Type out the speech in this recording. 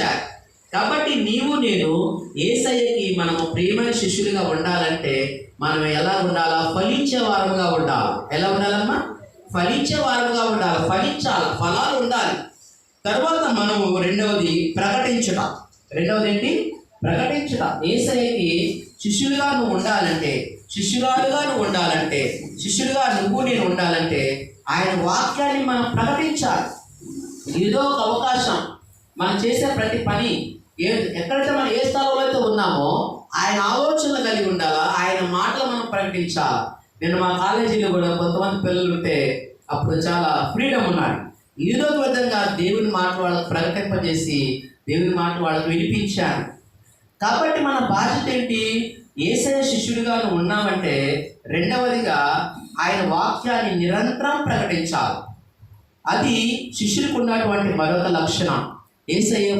ఫలించాలి కాబట్టి నీవు నేను ఏసయ్యకి మనము ప్రేమైన శిష్యులుగా ఉండాలంటే మనం ఎలా ఉండాలా? ఫలించే వారముగా ఉండాలి. ఎలా ఉండాలమ్మా? ఫలించే వారముగా ఉండాలి. ఫలించాలి. ఫలాలు ఉండాలి. తర్వాత మనము రెండవది ప్రకటించుట. రెండవది ఏంటి? ప్రకటించుట. ఏసయ్యకి శిష్యులుగా నువ్వు ఉండాలంటే శిష్యురాలుగా నువ్వు ఉండాలంటే శిష్యులుగా నువ్వు నేను ఉండాలంటే ఆయన వాక్యాన్ని మనం ప్రకటించాలి. ఏదో ఒక అవకాశం. మనం చేసే ప్రతి పని ఏ ఎక్కడైతే మనం ఏ స్థలంలో అయితే ఉన్నామో ఆయన ఆలోచనలు కలిగి ఉండాలా ఆయన మాటలు మనం ప్రకటించాలి. నేను మా కాలేజీలో కూడా కొంతమంది పిల్లలు ఉంటే అప్పుడు చాలా ఫ్రీడమ్ ఉన్నాడు. ఏదో ఒక విధంగా దేవుని మాట వాళ్ళకి ప్రకటింపజేసి దేవుని మాట వాళ్ళకి వినిపించాను కాబట్టి మన బాధ్యత ఏంటి? ఏసయ శిష్యుడిగా ఉన్నామంటే రెండవదిగా ఆయన వాక్యాన్ని నిరంతరం ప్రకటించాలి. అది శిష్యులకు ఉన్నటువంటి మరొక లక్షణం. ఏసయ్య